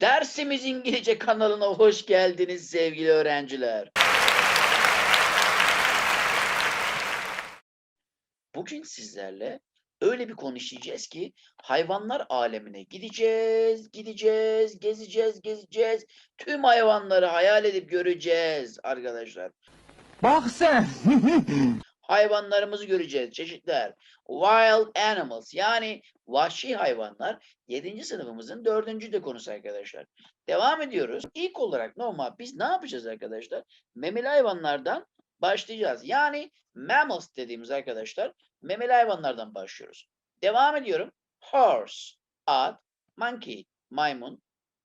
Dersimiz İngilizce kanalına hoş geldiniz sevgili öğrenciler. Bugün sizlerle öyle bir konu işleyeceğiz ki hayvanlar alemine gideceğiz, gideceğiz, gezeceğiz, gezeceğiz. Tüm hayvanları hayal edip göreceğiz arkadaşlar. Bak sen. Hayvanlarımızı göreceğiz, çeşitler. Wild animals yani vahşi hayvanlar 7. sınıfımızın 4. de konusu arkadaşlar. Devam ediyoruz. İlk olarak normal biz ne yapacağız arkadaşlar? Memeli hayvanlardan başlayacağız. Yani mammals dediğimiz arkadaşlar memeli hayvanlardan başlıyoruz. Devam ediyorum. Horse, at, monkey, maymun,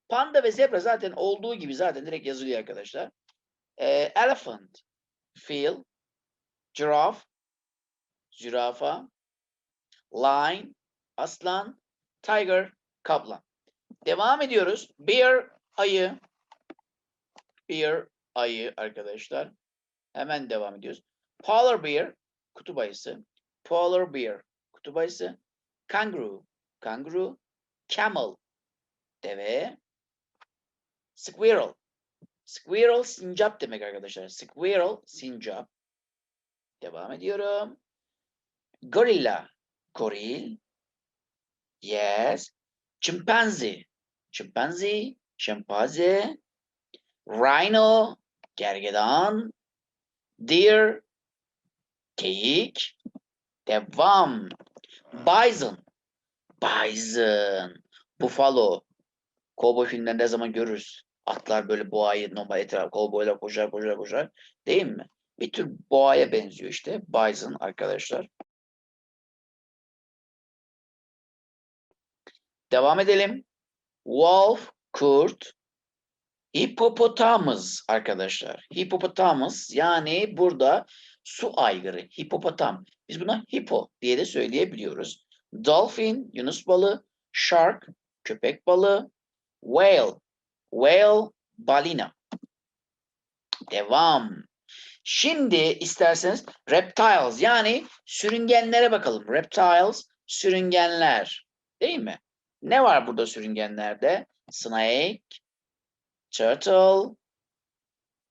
panda ve zebra zaten olduğu gibi zaten direkt yazılıyor arkadaşlar. Ee, elephant, fil, giraffe, zürafa, lion, aslan, tiger, kaplan. Devam ediyoruz. Bear, ayı. Bear, ayı arkadaşlar. Hemen devam ediyoruz. Polar bear, kutup ayısı. Polar bear, kutup ayısı. Kangaroo, kanguru. Camel, deve. Squirrel. Squirrel, sincap demek arkadaşlar. Squirrel, sincap. Devam ediyorum. Gorilla, goril. Yes. Chimpanzee, chimpanzee, şempanze. Rhino, gergedan. Deer, geyik. Devam. Bison, bison. Buffalo. Kovboy filmlerinde ne zaman görürüz? Atlar böyle boğayı normal etraf kovboylar koşar koşar koşar. Değil mi? Bir tür boğaya benziyor işte. Bison arkadaşlar. Devam edelim. Wolf, kurt, hipopotamus arkadaşlar. Hipopotamus yani burada su aygırı, hipopotam. Biz buna hippo diye de söyleyebiliyoruz. Dolphin, yunus balığı, shark, köpek balığı, whale, whale, balina. Devam. Şimdi isterseniz reptiles yani sürüngenlere bakalım. Reptiles, sürüngenler. Değil mi? Ne var burada sürüngenlerde? Snake, turtle,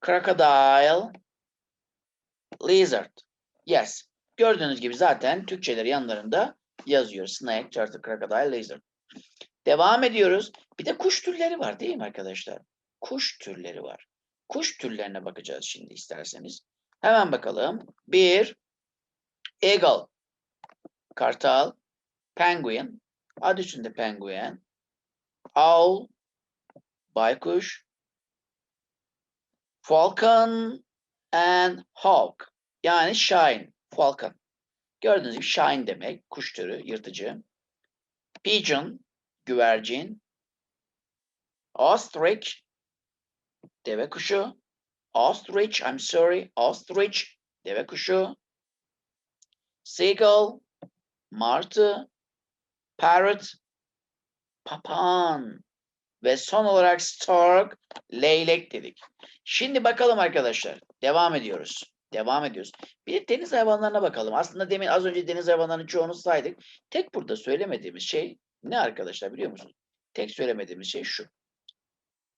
crocodile, lizard. Yes. Gördüğünüz gibi zaten Türkçeleri yanlarında yazıyor. Snake, turtle, crocodile, lizard. Devam ediyoruz. Bir de kuş türleri var değil mi arkadaşlar? Kuş türleri var. Kuş türlerine bakacağız şimdi isterseniz. Hemen bakalım. Bir, eagle, kartal, penguin, adı üstünde penguin, owl, baykuş, falcon and hawk. Yani shine, falcon. Gördüğünüz gibi shine demek, kuş türü, yırtıcı. Pigeon, güvercin. Ostrich, deve kuşu. Ostrich, I'm sorry, ostrich, deve kuşu. Seagull, martı. Parrot, papağan. Ve son olarak stork, leylek dedik. Şimdi bakalım arkadaşlar. Devam ediyoruz. Devam ediyoruz. Bir de deniz hayvanlarına bakalım. Aslında demin az önce deniz hayvanlarının çoğunu saydık. Tek burada söylemediğimiz şey ne arkadaşlar biliyor musunuz? Tek söylemediğimiz şey şu.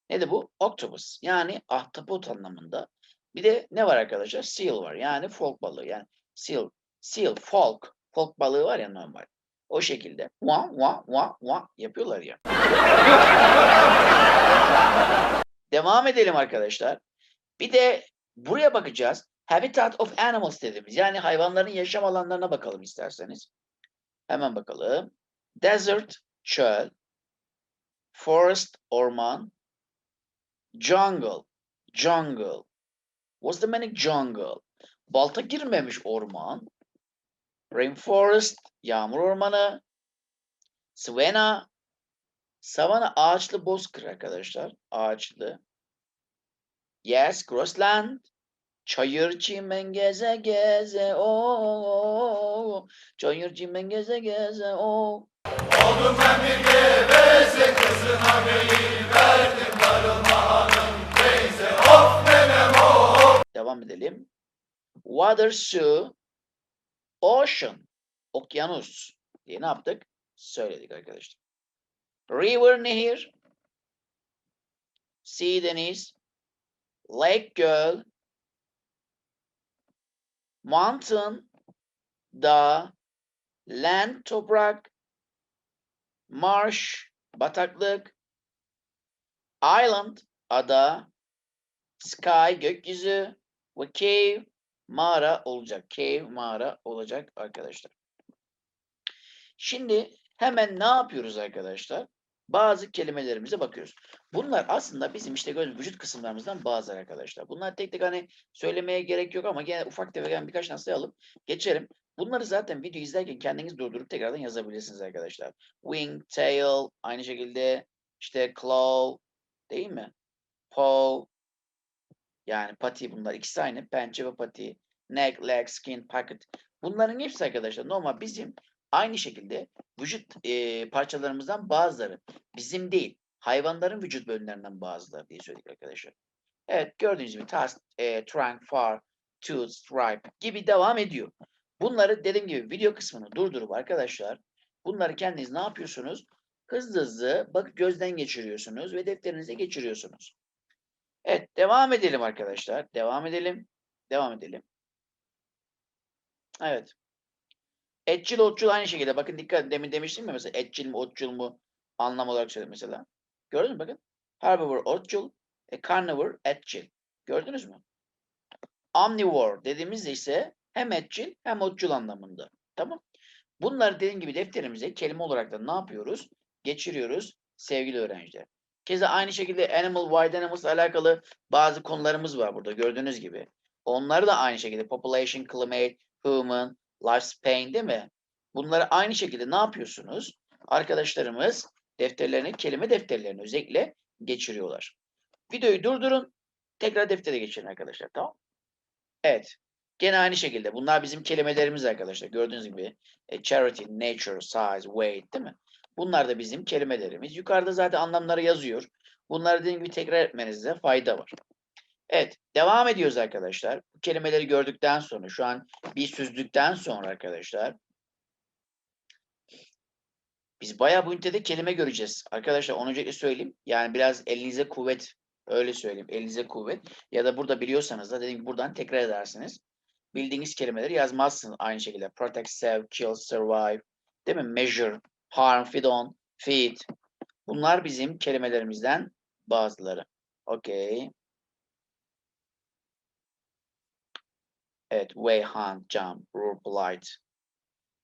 Nedir bu? Octopus. Yani ahtapot anlamında. Bir de ne var arkadaşlar? Seal var. Yani folk balığı. Yani seal, seal, folk. Folk balığı var ya normal. O şekilde. Wa wa wa wa yapıyorlar ya. Devam edelim arkadaşlar. Bir de buraya bakacağız. Habitat of animals dediğimiz yani hayvanların yaşam alanlarına bakalım isterseniz. Hemen bakalım. Desert, çöl. Forest, orman. Jungle, jungle. What's the meaning jungle? Balta girmemiş orman. Rainforest, yağmur ormanı. Savanna, savanna ağaçlı bozkır arkadaşlar. Ağaçlı. Yes, grassland. Çayır çimen geze geze o. Çayır çimen geze geze o. Oldum ben bir geveze kızına beyim verdim darılma hanım teyze of be Devam edelim. Water, su, ocean, okyanus diye ne yaptık? Söyledik arkadaşlar. River, nehir, sea, deniz, lake, göl, mountain, dağ, land, toprak, marsh, bataklık, island, ada, sky, gökyüzü ve cave, mağara olacak. Cave, mağara olacak arkadaşlar. Şimdi hemen ne yapıyoruz arkadaşlar? Bazı kelimelerimize bakıyoruz. Bunlar aslında bizim işte göz vücut kısımlarımızdan bazıları arkadaşlar. Bunlar tek tek hani söylemeye gerek yok ama gene ufak tefek yani birkaç tane sayalım. Geçelim. Bunları zaten video izlerken kendiniz durdurup tekrardan yazabilirsiniz arkadaşlar. Wing, tail, aynı şekilde işte claw, değil mi? Paw, yani pati bunlar ikisi aynı. Pençe ve pati. Neck, leg, skin, pocket. Bunların hepsi arkadaşlar normal bizim aynı şekilde vücut e, parçalarımızdan bazıları. Bizim değil. Hayvanların vücut bölümlerinden bazıları diye söyledik arkadaşlar. Evet gördüğünüz gibi task, e, trunk, far, tooth, stripe gibi devam ediyor. Bunları dediğim gibi video kısmını durdurup arkadaşlar bunları kendiniz ne yapıyorsunuz? Hızlı hızlı bak gözden geçiriyorsunuz ve defterinize geçiriyorsunuz. Evet devam edelim arkadaşlar. Devam edelim. Devam edelim. Evet. Etçil, otçul aynı şekilde. Bakın dikkat. Demin demiştim mi mesela etçil mi, otçul mu anlam olarak söyledim mesela. Gördünüz mü bakın. Herbivore, otçul, e, carnivore, etçil. Gördünüz mü? Omnivore dediğimizde ise hem etçil hem otçul anlamında. Tamam. Bunları dediğim gibi defterimize kelime olarak da ne yapıyoruz? Geçiriyoruz sevgili öğrenciler. Keza aynı şekilde animal, wild animals alakalı bazı konularımız var burada gördüğünüz gibi. Onları da aynı şekilde population, climate, human, lifespan değil mi? Bunları aynı şekilde ne yapıyorsunuz? Arkadaşlarımız defterlerini, kelime defterlerini özellikle geçiriyorlar. Videoyu durdurun. Tekrar deftere geçirin arkadaşlar. Tamam Evet. Gene aynı şekilde. Bunlar bizim kelimelerimiz arkadaşlar. Gördüğünüz gibi e, charity, nature, size, weight değil mi? Bunlar da bizim kelimelerimiz. Yukarıda zaten anlamları yazıyor. Bunları dediğim gibi tekrar etmenizde fayda var. Evet, devam ediyoruz arkadaşlar. Bu kelimeleri gördükten sonra, şu an bir süzdükten sonra arkadaşlar, biz bayağı bu ünitede kelime göreceğiz. Arkadaşlar onu öncelikle söyleyeyim. Yani biraz elinize kuvvet, öyle söyleyeyim. Elinize kuvvet. Ya da burada biliyorsanız da dediğim buradan tekrar edersiniz. Bildiğiniz kelimeleri yazmazsınız aynı şekilde. Protect, save, kill, survive, değil mi? Measure, harm, feed on, feed. Bunlar bizim kelimelerimizden bazıları. Okay. Evet, way, hunt, jump, roar, polite.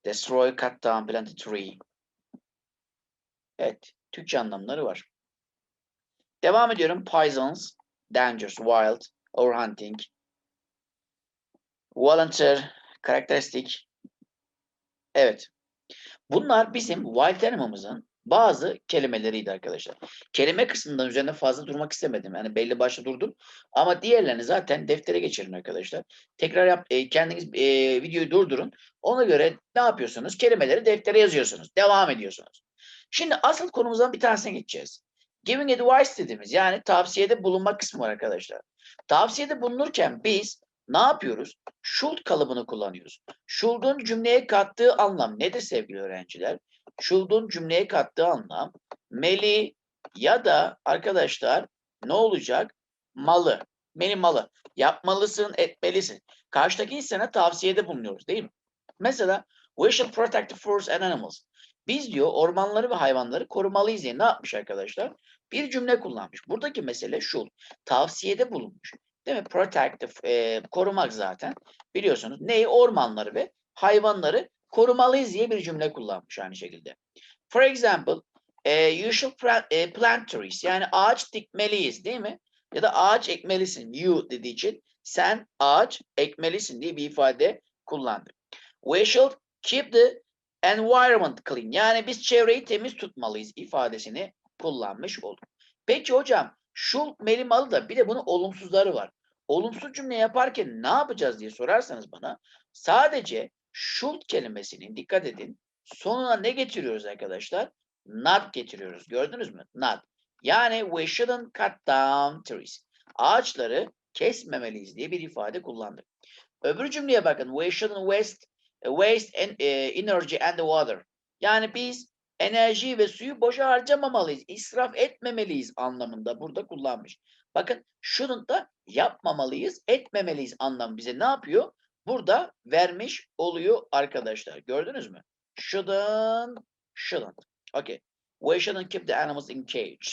Destroy, cut down, plant a tree. Evet, Türkçe anlamları var. Devam ediyorum. Poisons, dangers, wild, overhunting. Volunteer, karakteristik. Evet. Bunlar bizim wild animal'ımızın bazı kelimeleriydi arkadaşlar. Kelime kısmından üzerinde fazla durmak istemedim. Yani belli başlı durdum. Ama diğerlerini zaten deftere geçirin arkadaşlar. Tekrar yap, e, kendiniz e, videoyu durdurun. Ona göre ne yapıyorsunuz? Kelimeleri deftere yazıyorsunuz. Devam ediyorsunuz. Şimdi asıl konumuzdan bir tanesine geçeceğiz. Giving advice dediğimiz yani tavsiyede bulunma kısmı var arkadaşlar. Tavsiyede bulunurken biz ne yapıyoruz? Should kalıbını kullanıyoruz. Should'un cümleye kattığı anlam nedir sevgili öğrenciler? Should'un cümleye kattığı anlam meli ya da arkadaşlar ne olacak? Malı. Meli malı. Yapmalısın, etmelisin. Karşıdaki insana tavsiyede bulunuyoruz değil mi? Mesela we should protect the forests and animals. Biz diyor ormanları ve hayvanları korumalıyız diye ne yapmış arkadaşlar? Bir cümle kullanmış. Buradaki mesele should. Tavsiyede bulunmuş. Değil mi? Protective, e, korumak zaten. Biliyorsunuz neyi? Ormanları ve hayvanları korumalıyız diye bir cümle kullanmış aynı şekilde. For example, e, you should e, plant trees. Yani ağaç dikmeliyiz değil mi? Ya da ağaç ekmelisin. You dediği için sen ağaç ekmelisin diye bir ifade kullandı. We should keep the environment clean. Yani biz çevreyi temiz tutmalıyız ifadesini kullanmış olduk. Peki hocam should melimalı da bir de bunun olumsuzları var. Olumsuz cümle yaparken ne yapacağız diye sorarsanız bana sadece should kelimesinin dikkat edin sonuna ne getiriyoruz arkadaşlar? Not getiriyoruz. Gördünüz mü? Not. Yani we shouldn't cut down trees. Ağaçları kesmemeliyiz diye bir ifade kullandık. Öbür cümleye bakın. We shouldn't waste, waste en- e, energy and the water. Yani biz enerji ve suyu boşa harcamamalıyız, israf etmemeliyiz anlamında burada kullanmış. Bakın shouldn't da yapmamalıyız, etmemeliyiz anlamı bize ne yapıyor? Burada vermiş oluyor arkadaşlar. Gördünüz mü? Shouldn't, shouldn't. Okay. We shouldn't keep the animals in cage.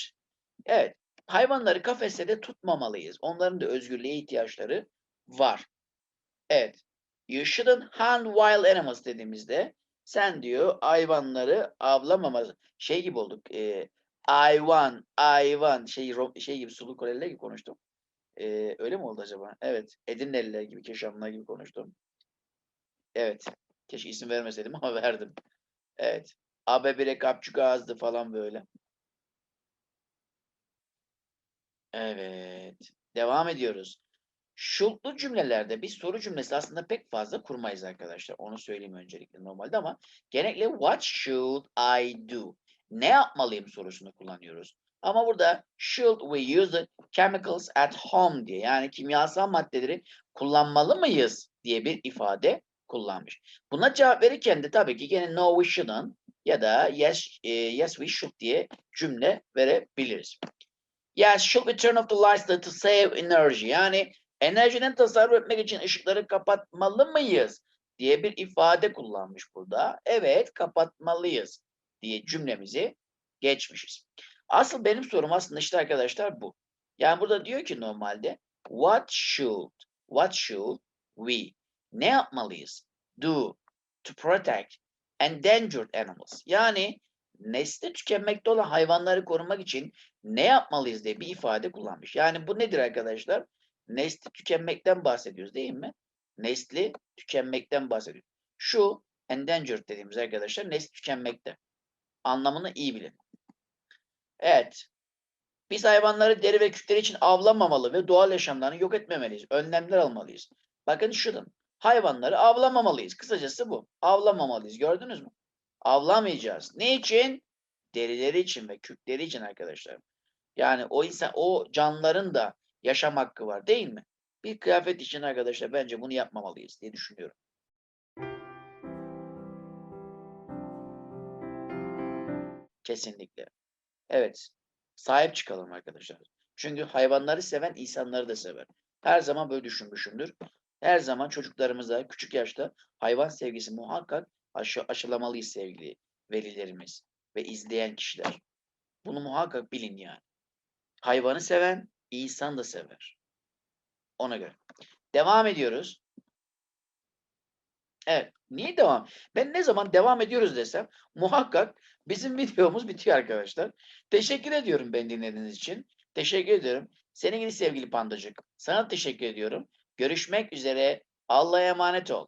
Evet. Hayvanları kafeste de tutmamalıyız. Onların da özgürlüğe ihtiyaçları var. Evet. You shouldn't hunt wild animals dediğimizde sen diyor hayvanları avlamamaz. Şey gibi olduk. E, hayvan, hayvan şey Ro- şey gibi Sulu Koreliler gibi konuştum. E, öyle mi oldu acaba? Evet. Edirneliler gibi, Keşanlılar gibi konuştum. Evet. Keşke isim vermeseydim ama verdim. Evet. Abe bire kapçuk ağızdı falan böyle. Evet. Devam ediyoruz. Should'lu cümlelerde biz soru cümlesi aslında pek fazla kurmayız arkadaşlar. Onu söyleyeyim öncelikle normalde ama genellikle what should I do? Ne yapmalıyım sorusunu kullanıyoruz. Ama burada should we use the chemicals at home diye yani kimyasal maddeleri kullanmalı mıyız diye bir ifade kullanmış. Buna cevap verirken de tabii ki gene no we shouldn't ya da yes e, yes we should diye cümle verebiliriz. Yes, should we turn off the lights to save energy? Yani enerjiden tasarruf etmek için ışıkları kapatmalı mıyız diye bir ifade kullanmış burada. Evet, kapatmalıyız diye cümlemizi geçmişiz. Asıl benim sorum aslında işte arkadaşlar bu. Yani burada diyor ki normalde what should what should we ne yapmalıyız do to protect endangered animals? Yani nesli tükenmekte olan hayvanları korumak için ne yapmalıyız diye bir ifade kullanmış. Yani bu nedir arkadaşlar? Nesli tükenmekten bahsediyoruz değil mi? Nesli tükenmekten bahsediyoruz. Şu endangered dediğimiz arkadaşlar nesli tükenmekte. Anlamını iyi bilin. Evet. Biz hayvanları deri ve kütleri için avlamamalı ve doğal yaşamlarını yok etmemeliyiz. Önlemler almalıyız. Bakın şuradan. Hayvanları avlamamalıyız. Kısacası bu. Avlamamalıyız. Gördünüz mü? Avlamayacağız. Ne için? Derileri için ve kürkleri için arkadaşlar. Yani o insan, o canlıların da yaşam hakkı var değil mi? Bir kıyafet için arkadaşlar bence bunu yapmamalıyız diye düşünüyorum. Kesinlikle. Evet. Sahip çıkalım arkadaşlar. Çünkü hayvanları seven insanları da sever. Her zaman böyle düşünmüşümdür. Her zaman çocuklarımıza küçük yaşta hayvan sevgisi muhakkak aşı, aşılamalıyız sevgili velilerimiz ve izleyen kişiler. Bunu muhakkak bilin yani. Hayvanı seven insan da sever. Ona göre. Devam ediyoruz. Evet. Niye devam? Ben ne zaman devam ediyoruz desem muhakkak bizim videomuz bitiyor arkadaşlar. Teşekkür ediyorum beni dinlediğiniz için. Teşekkür ediyorum. Senin gibi sevgili pandacık. Sana teşekkür ediyorum. Görüşmek üzere. Allah'a emanet ol.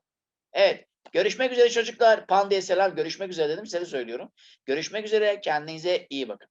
Evet. Görüşmek üzere çocuklar. Panda'ya selam. Görüşmek üzere dedim. Seni söylüyorum. Görüşmek üzere. Kendinize iyi bakın.